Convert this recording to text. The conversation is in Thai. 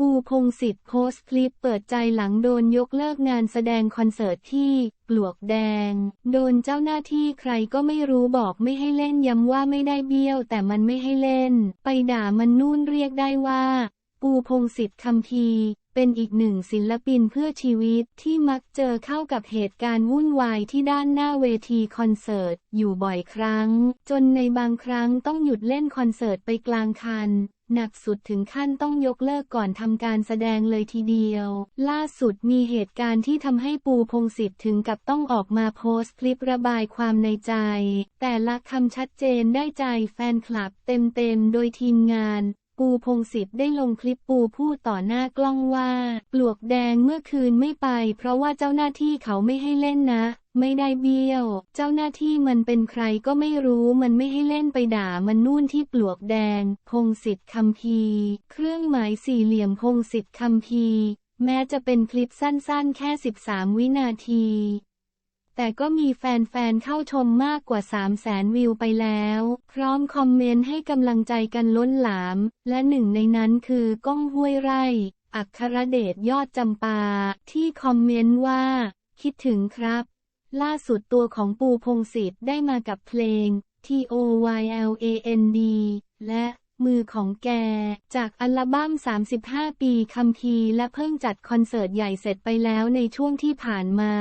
ปูพงศิษฐ์โพสต์คลิปเปิดใจหลังโดนยกเลิกงานแสดงคอนเสิร์ตที่ปลวกแดง โดนเจ้าหน้าที่ใครก็ไม่รู้บอกไม่ให้เล่นย้ำว่าไม่ได้เบี้ยวแต่มันไม่ให้เล่น ไปด่ามันนู่นเรียกได้ว่า ปูพงศิษฐ์คำพีเป็นอีกหนึ่งศิลปินเพื่อชีวิตที่มักเจอเข้ากับเหตุการณ์วุ่นวายที่ด้านหน้าเวทีคอนเสิร์ตอยู่บ่อยครั้ง จนในบางครั้งต้องหยุดเล่นคอนเสิร์ตไปกลางคัน หนักสุดถึงขั้นต้องยกเลิกก่อนทำการแสดงเลยทีเดียว ล่าสุดมีเหตุการณ์ที่ทำให้ปูพงศิษฐ์ถึงกับต้องออกมาโพสต์คลิประบายความในใจ แต่ละคำชัดเจนได้ใจแฟนคลับเต็มๆ โดยทีมงาน ปูพงศิษฐ์ได้ลงคลิปปูพูดต่อหน้ากล้องว่า ปลวกแดงเมื่อคืนไม่ไป เพราะว่าเจ้าหน้าที่เขาไม่ให้เล่นนะ ไม่ได้เบี้ยว เจ้าหน้าที่มันเป็นใครก็ไม่รู้มันไม่ให้เล่นไปด่ามันนู่นที่ปลวกแดง พงศิษฐ์คำพีเครื่องหมายสี่เหลี่ยมพงศิษฐ์คำพีแม้จะเป็นคลิปสั้นๆ แค่ 13 วินาที แต่ก็มีแฟนๆ เข้าชมมากกว่า 3 0 0แสนวิวไปแล้ว พร้อมคอมเมนต์ให้กำลังใจกันล้นหลาม และหนึ่งในนั้นคือก้องห้วยไร่ อัครเดชยอดจำปา ที่คอมเมนต์ว่า คิดถึงครับ ล่าสุดตัวของปูพงศิษฐ์ได้มากับเพลง T O Y L A N D และมือของแก จากอัลบั้ม 35 ปีคัมพีและเพิ่งจัดคอนเสิร์ตใหญ่เสร็จไปแล้วในช่วงที่ผ่านมา